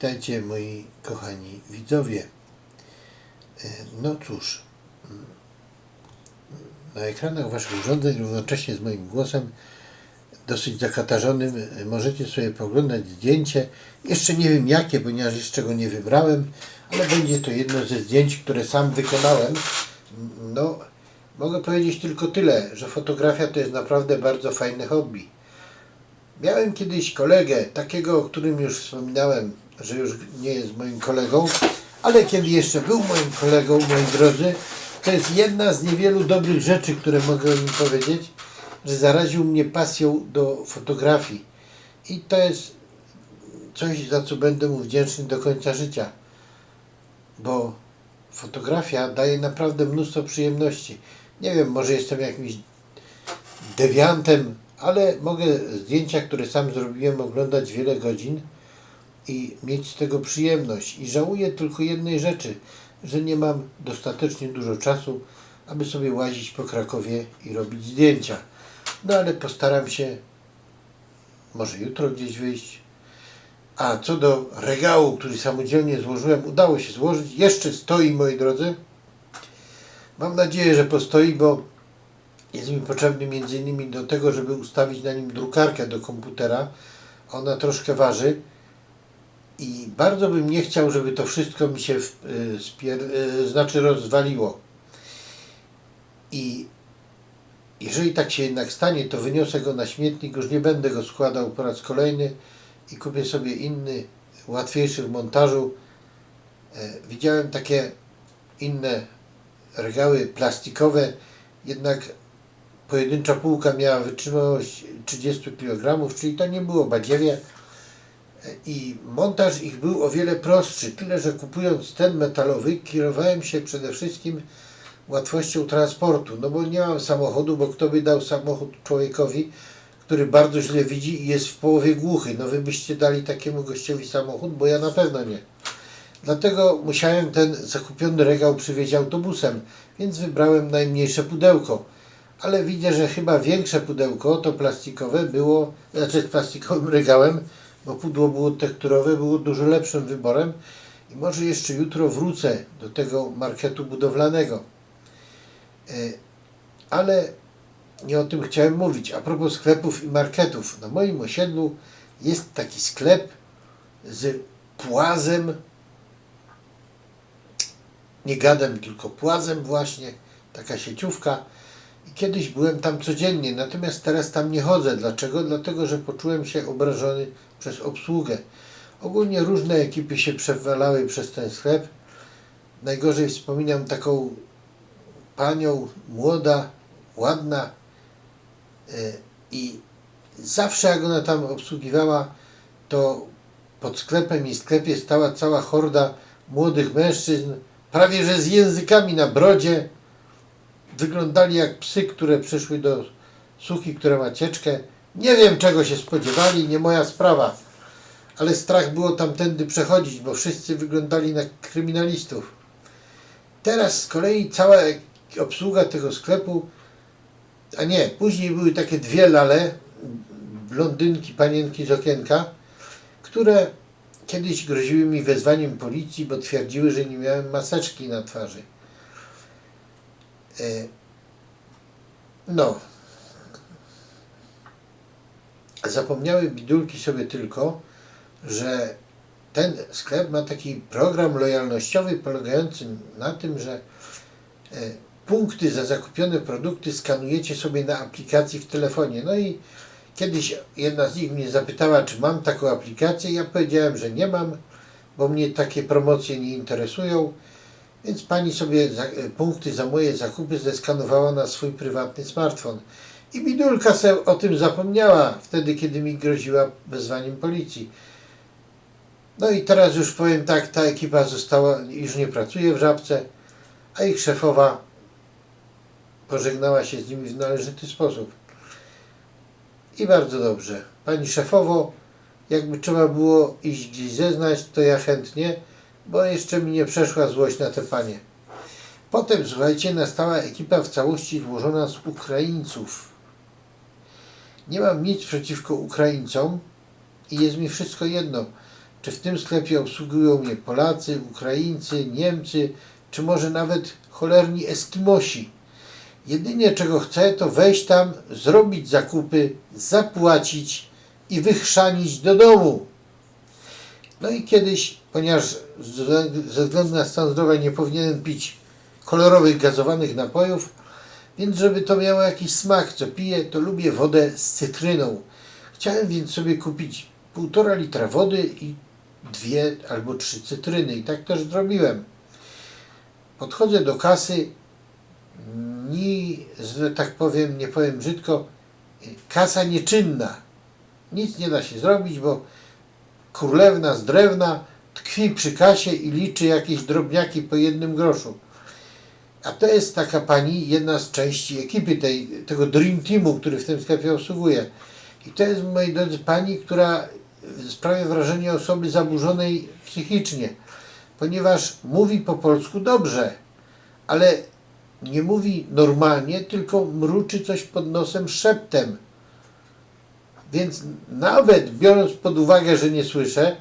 Witajcie moi kochani widzowie. E, No cóż, mm, na ekranach waszych urządzeń równocześnie z moim głosem dosyć zakatarzonym e, możecie sobie poglądać zdjęcie. Jeszcze nie wiem jakie, ponieważ jeszcze go nie wybrałem, ale będzie to jedno ze zdjęć, które sam wykonałem. No, mogę powiedzieć tylko tyle, że fotografia to jest naprawdę bardzo fajne hobby. Miałem kiedyś kolegę, takiego, o którym już wspominałem, że już nie jest moim kolegą, ale kiedy jeszcze był moim kolegą, moi drodzy, to jest jedna z niewielu dobrych rzeczy, które mogę im powiedzieć, że zaraził mnie pasją do fotografii. I to jest coś, za co będę mu wdzięczny do końca życia, bo fotografia daje naprawdę mnóstwo przyjemności. Nie wiem, może jestem jakimś dewiantem, ale mogę zdjęcia, które sam zrobiłem, oglądać wiele godzin i mieć z tego przyjemność. I żałuję tylko jednej rzeczy, że nie mam dostatecznie dużo czasu, aby sobie łazić po Krakowie i robić zdjęcia. No ale postaram się, może jutro gdzieś wyjść. A co do regału, który samodzielnie złożyłem, udało się złożyć. Jeszcze stoi, moi drodzy. Mam nadzieję, że postoi, bo jest mi potrzebny między innymi do tego, żeby ustawić na nim drukarkę do komputera. Ona troszkę waży i bardzo bym nie chciał, żeby to wszystko mi się y, spier, y, znaczy rozwaliło. I jeżeli tak się jednak stanie, to wyniosę go na śmietnik, już nie będę go składał po raz kolejny i kupię sobie inny, łatwiejszy w montażu. E, widziałem takie inne regały plastikowe, jednak pojedyncza półka miała wytrzymałość 30 kg, czyli to nie było badziewie. I montaż ich był o wiele prostszy, tyle że kupując ten metalowy kierowałem się przede wszystkim łatwością transportu, no bo nie mam samochodu, bo kto by dał samochód człowiekowi, który bardzo źle widzi i jest w połowie głuchy. No wy byście dali takiemu gościowi samochód, bo ja na pewno nie. Dlatego musiałem ten zakupiony regał przywieźć autobusem, więc wybrałem najmniejsze pudełko. Ale widzę, że chyba większe pudełko, to plastikowe, było, znaczy z plastikowym regałem, bo pudło było tekturowe, było dużo lepszym wyborem. I może jeszcze jutro wrócę do tego marketu budowlanego. E, Ale nie o tym chciałem mówić. A propos sklepów i marketów. Na moim osiedlu jest taki sklep z płazem, nie gadem, tylko płazem właśnie, taka sieciówka. I kiedyś byłem tam codziennie, natomiast teraz tam nie chodzę. Dlaczego? Dlatego, że poczułem się obrażony przez obsługę. Ogólnie różne ekipy się przewalały przez ten sklep. Najgorzej wspominam taką panią, młoda, ładna e, i zawsze jak ona tam obsługiwała, to pod sklepem i sklepie stała cała horda młodych mężczyzn, prawie że z językami na brodzie. Wyglądali jak psy, które przyszły do suki, która ma cieczkę. Nie wiem czego się spodziewali, nie moja sprawa. Ale strach było tamtędy przechodzić, bo wszyscy wyglądali na kryminalistów. Teraz z kolei cała obsługa tego sklepu, a nie, później były takie dwie lale, blondynki, panienki z okienka, które kiedyś groziły mi wezwaniem policji, bo twierdziły, że nie miałem maseczki na twarzy. E, No. Zapomniały bidulki sobie tylko, że ten sklep ma taki program lojalnościowy polegający na tym, że e, punkty za zakupione produkty skanujecie sobie na aplikacji w telefonie. No i kiedyś jedna z nich mnie zapytała, czy mam taką aplikację. Ja powiedziałem, że nie mam, bo mnie takie promocje nie interesują. Więc pani sobie e, punkty za moje zakupy zeskanowała na swój prywatny smartfon. I bidulka se o tym zapomniała wtedy, kiedy mi groziła wezwaniem policji. No i teraz już powiem tak, ta ekipa została, już nie pracuje w Żabce, a ich szefowa pożegnała się z nimi w należyty sposób. I bardzo dobrze. Pani szefowo, jakby trzeba było iść gdzieś zeznać, to ja chętnie, bo jeszcze mi nie przeszła złość na te panie. Potem, słuchajcie, nastała ekipa w całości złożona z Ukraińców. Nie mam nic przeciwko Ukraińcom i jest mi wszystko jedno. czy w tym sklepie obsługują mnie Polacy, Ukraińcy, Niemcy, czy może nawet cholerni Eskimosi. Jedynie czego chcę, to wejść tam, zrobić zakupy, zapłacić i wychrzanić do domu. No i kiedyś, ponieważ ze względu na stan zdrowia nie powinienem pić kolorowych, gazowanych napojów, więc żeby to miało jakiś smak, co piję, to lubię wodę z cytryną. Chciałem więc sobie kupić półtora litra wody i dwie albo trzy cytryny i tak też zrobiłem. Podchodzę do kasy, ni, że tak powiem, nie powiem brzydko, kasa nieczynna. Nic nie da się zrobić, bo królewna z drewna tkwi przy kasie i liczy jakieś drobniaki po jednym groszu. A to jest taka pani, jedna z części ekipy tej, tego Dream Teamu, który w tym sklepie obsługuje. I to jest, moi drodzy, pani, która sprawia wrażenie osoby zaburzonej psychicznie, ponieważ mówi po polsku dobrze, ale nie mówi normalnie, tylko mruczy coś pod nosem szeptem. Więc nawet biorąc pod uwagę, że nie słyszę,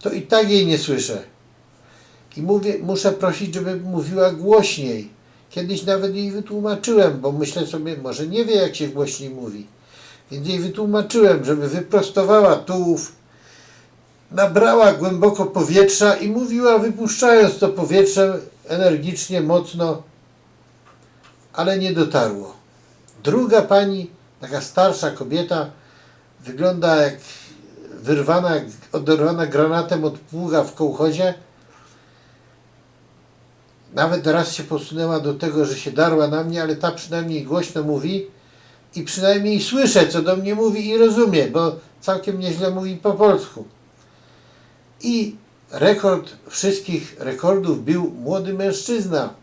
to i tak jej nie słyszę. I mówię, muszę prosić, żeby mówiła głośniej. Kiedyś nawet jej wytłumaczyłem, bo myślę sobie, może nie wie, jak się głośniej mówi. Więc jej wytłumaczyłem, żeby wyprostowała tułów, nabrała głęboko powietrza i mówiła, wypuszczając to powietrze energicznie, mocno, ale nie dotarło. Druga pani, taka starsza kobieta, wygląda jak wyrwana, oderwana granatem od pługa w kołchozie. Nawet raz się posunęła do tego, że się darła na mnie, ale ta przynajmniej głośno mówi i przynajmniej słyszę, co do mnie mówi i rozumie, bo całkiem nieźle mówi po polsku. I rekord wszystkich rekordów bił młody mężczyzna,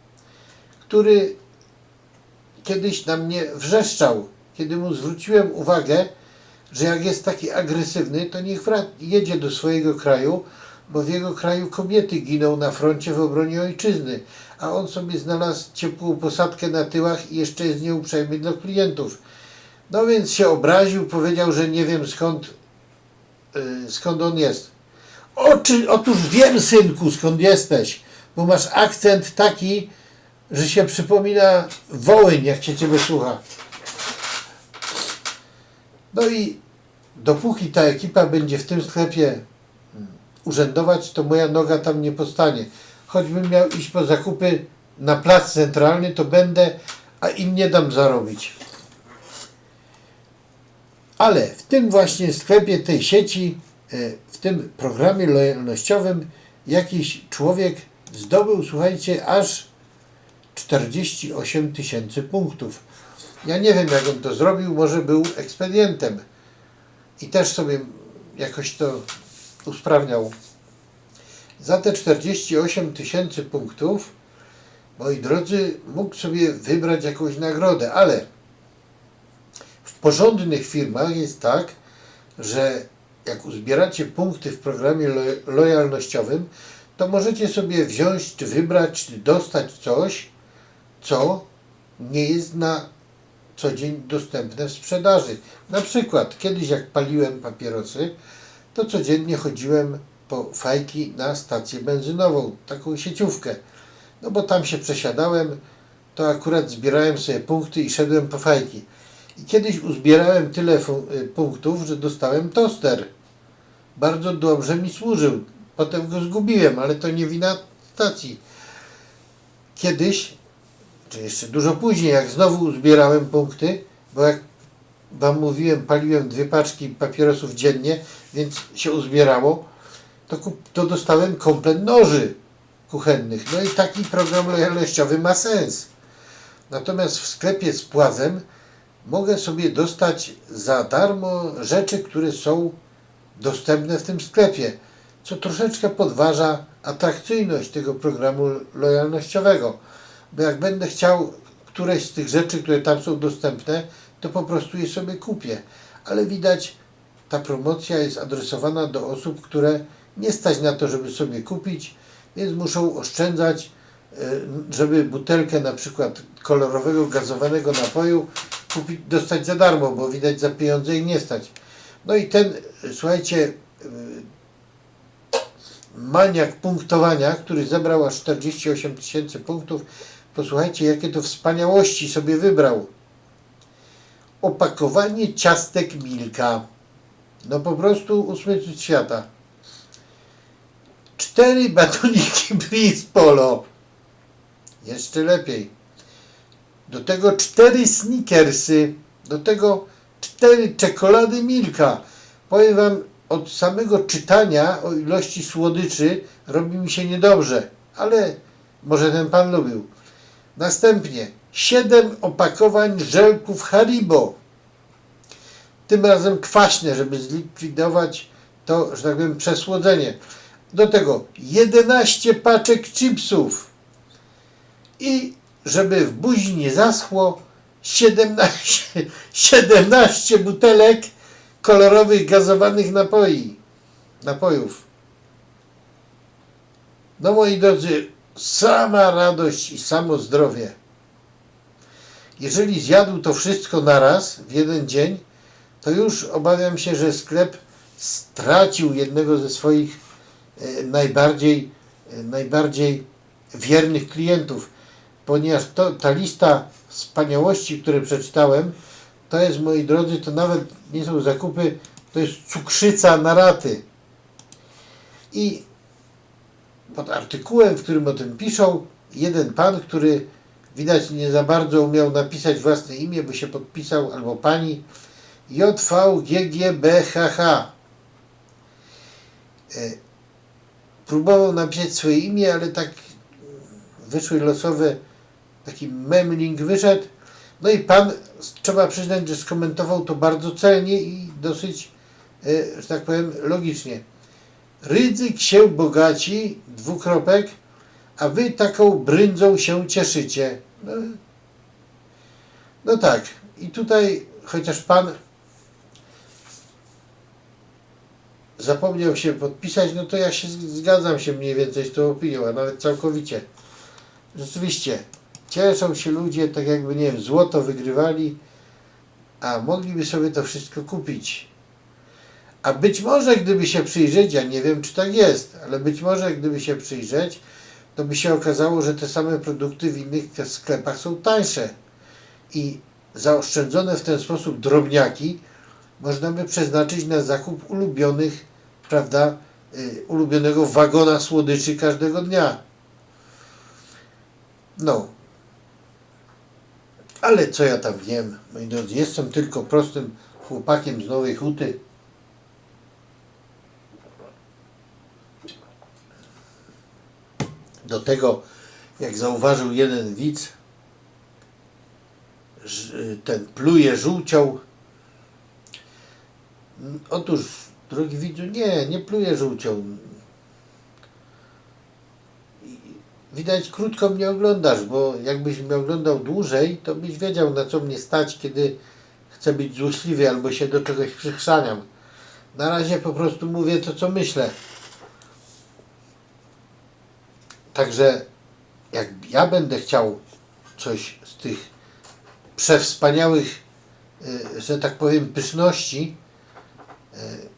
który kiedyś na mnie wrzeszczał, kiedy mu zwróciłem uwagę, że jak jest taki agresywny, to niech jedzie do swojego kraju, bo w jego kraju kobiety giną na froncie w obronie ojczyzny, a on sobie znalazł ciepłą posadkę na tyłach i jeszcze jest nieuprzejmy dla klientów. No więc się obraził, powiedział, że nie wiem skąd, y, skąd on jest. Oczy, otóż wiem, synku, skąd jesteś, bo masz akcent taki, że się przypomina Wołyń, jak cię ciebie słucha. No i dopóki ta ekipa będzie w tym sklepie urzędować, to moja noga tam nie postanie. Choćbym miał iść po zakupy na plac centralny, to będę, a im nie dam zarobić. Ale w tym właśnie sklepie tej sieci, e, w tym programie lojalnościowym, jakiś człowiek zdobył, słuchajcie, aż 48 tysięcy punktów. Ja nie wiem, jak on to zrobił, może był ekspedientem i też sobie jakoś to usprawniał. Za te 48 tysięcy punktów, moi drodzy, mógł sobie wybrać jakąś nagrodę, ale w porządnych firmach jest tak, że jak uzbieracie punkty w programie lo- lojalnościowym, to możecie sobie wziąć, czy wybrać, czy dostać coś, co nie jest na co dzień dostępne w sprzedaży. Na przykład, kiedyś jak paliłem papierosy, to codziennie chodziłem po fajki na stację benzynową, taką sieciówkę. No bo tam się przesiadałem, to akurat zbierałem sobie punkty i szedłem po fajki. I kiedyś uzbierałem tyle y, punktów, że dostałem toster. Bardzo dobrze mi służył. Potem go zgubiłem, ale to nie wina stacji. Kiedyś czy jeszcze dużo później, jak znowu zbierałem punkty, bo jak Wam mówiłem, paliłem dwie paczki papierosów dziennie, więc się uzbierało, to, kup, to dostałem komplet noży kuchennych. No i taki program lojalnościowy ma sens. Natomiast w sklepie z płazem mogę sobie dostać za darmo rzeczy, które są dostępne w tym sklepie, co troszeczkę podważa atrakcyjność tego programu lojalnościowego bo jak będę chciał któreś z tych rzeczy, które tam są dostępne, to po prostu je sobie kupię. Ale widać, ta promocja jest adresowana do osób, które nie stać na to, żeby sobie kupić, więc muszą oszczędzać, e, żeby butelkę na przykład kolorowego, gazowanego napoju kupić, dostać za darmo, bo widać za pieniądze ich nie stać. No i ten, słuchajcie, e, maniak punktowania, który zebrał aż 48 tysięcy punktów. Posłuchajcie, jakie to wspaniałości sobie wybrał. Opakowanie ciastek Milka. No po prostu ósmy świata. Cztery batoniki Breeze Polo. Jeszcze lepiej. Do tego cztery sneakersy. Do tego cztery czekolady Milka. Powiem Wam, od samego czytania o ilości słodyczy robi mi się niedobrze, ale może ten Pan lubił. Następnie siedem opakowań żelków Haribo. Tym razem kwaśne, żeby zlikwidować to, że tak powiem, przesłodzenie. Do tego 11 paczek chipsów. I żeby w buzi nie zaschło, 17, 17 butelek kolorowych gazowanych napoi, napojów. No moi drodzy, sama radość i samo zdrowie. Jeżeli zjadł to wszystko naraz w jeden dzień, to już obawiam się, że sklep stracił jednego ze swoich e, najbardziej, e, najbardziej wiernych klientów, ponieważ to, ta lista wspaniałości, które przeczytałem, to jest, moi drodzy, to nawet nie są zakupy, to jest cukrzyca na raty. I pod artykułem, w którym o tym piszą, jeden pan, który widać nie za bardzo umiał napisać własne imię, by się podpisał, albo pani JVGGBHH. E, Próbował napisać swoje imię, ale tak wyszły losowe, taki memling wyszedł. No i pan, trzeba przyznać, że skomentował to bardzo celnie i dosyć, e, że tak powiem, logicznie. Rydzyk się bogaci, dwukropek, a wy taką bryndzą się cieszycie. No, no tak, i tutaj, chociaż pan zapomniał się podpisać, no to ja się zgadzam się mniej więcej z tą opinią, a nawet całkowicie. Rzeczywiście, cieszą się ludzie, tak jakby, nie wiem, złoto wygrywali, a mogliby sobie to wszystko kupić. A być może, gdyby się przyjrzeć, ja nie wiem, czy tak jest, ale być może, gdyby się przyjrzeć, to by się okazało, że te same produkty w innych sklepach są tańsze. I zaoszczędzone w ten sposób drobniaki można by przeznaczyć na zakup ulubionych, prawda, y, ulubionego wagona słodyczy każdego dnia. No. Ale co ja tam wiem, moi drodzy, jestem tylko prostym chłopakiem z Nowej Huty. Do tego, jak zauważył jeden widz, ten pluje żółcią. Otóż, drogi widzu, nie, nie pluje żółcią. Widać, krótko mnie oglądasz, bo jakbyś mnie oglądał dłużej, to byś wiedział, na co mnie stać, kiedy chcę być złośliwy albo się do czegoś przychrzaniam. Na razie po prostu mówię to, co myślę. Także jak ja będę chciał coś z tych przewspaniałych, y, że tak powiem, pyszności, y,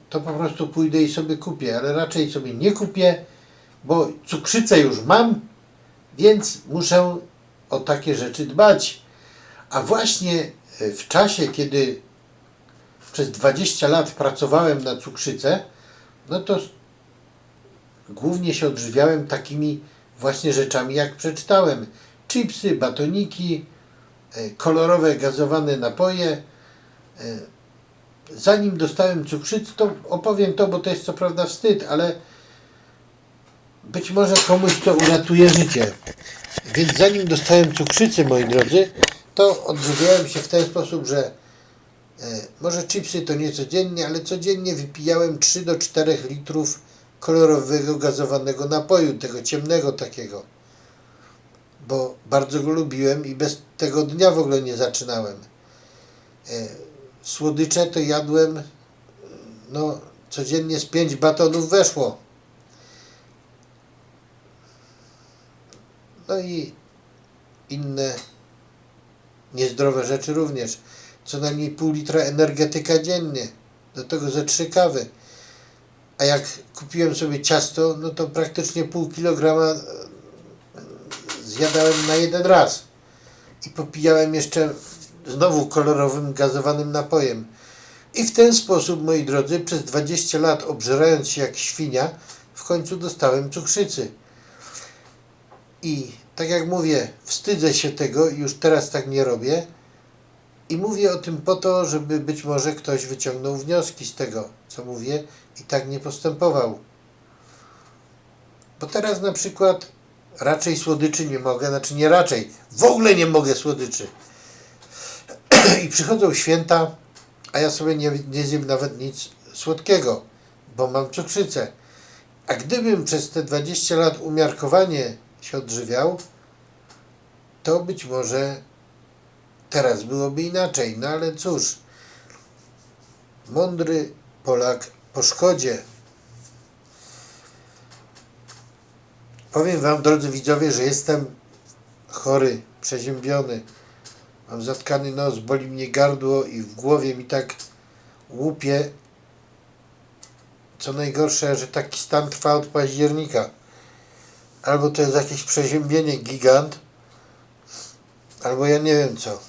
to po prostu pójdę i sobie kupię, ale raczej sobie nie kupię, bo cukrzycę już mam, więc muszę o takie rzeczy dbać. A właśnie y, w czasie, kiedy przez 20 lat pracowałem na cukrzycę, no to głównie się odżywiałem takimi właśnie rzeczami, jak przeczytałem. Chipsy, batoniki, e, kolorowe gazowane napoje. E, Zanim dostałem cukrzycę, to opowiem to, bo to jest co prawda wstyd, ale być może komuś to uratuje życie. Więc zanim dostałem cukrzycę, moi drodzy, to odżywiałem się w ten sposób, że e, może chipsy to nie codziennie, ale codziennie wypijałem 3 do 4 litrów kolorowego gazowanego napoju, tego ciemnego takiego. Bo bardzo go lubiłem i bez tego dnia w ogóle nie zaczynałem. E, Słodycze to jadłem, e, no codziennie z 5 batonów weszło. No i inne niezdrowe rzeczy również. Co najmniej pół litra energetyka dziennie. Do tego ze trzy kawy. A jak kupiłem sobie ciasto, no to praktycznie pół kilograma e, zjadałem na jeden raz. I popijałem jeszcze znowu kolorowym, gazowanym napojem. I w ten sposób, moi drodzy, przez 20 lat obżerając się jak świnia, w końcu dostałem cukrzycy. I tak jak mówię, wstydzę się tego już teraz tak nie robię. I mówię o tym po to, żeby być może ktoś wyciągnął wnioski z tego, co mówię i tak nie postępował. Bo teraz na przykład raczej słodyczy nie mogę, znaczy nie raczej, w ogóle nie mogę słodyczy. I przychodzą święta, a ja sobie nie, nie zjem nawet nic słodkiego, bo mam cukrzycę. A gdybym przez te 20 lat umiarkowanie się odżywiał, to być może teraz byłoby inaczej. No ale cóż, mądry Polak po szkodzie. Powiem Wam, drodzy widzowie, że jestem chory, przeziębiony. Mam zatkany nos, boli mnie gardło i w głowie mi tak łupie. Co najgorsze, że taki stan trwa od października. Albo to jest jakieś przeziębienie gigant, albo ja nie wiem co.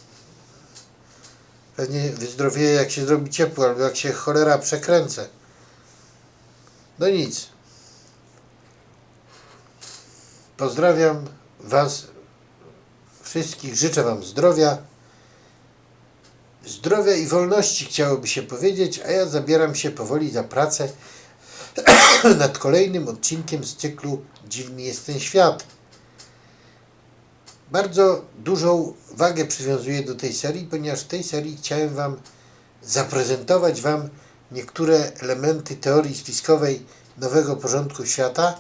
Pewnie wyzdrowieje jak się zrobi ciepło, albo jak się cholera przekręcę. No nic. Pozdrawiam Was wszystkich, życzę Wam zdrowia. Zdrowia i wolności chciałoby się powiedzieć, a ja zabieram się powoli za pracę nad kolejnym odcinkiem z cyklu Dziwny jest ten świat. Bardzo dużą wagę przywiązuję do tej serii, ponieważ w tej serii chciałem Wam zaprezentować Wam niektóre elementy teorii spiskowej nowego porządku świata,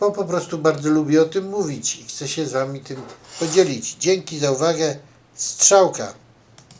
bo po prostu bardzo lubię o tym mówić i chcę się z Wami tym podzielić. Dzięki za uwagę. Strzałka.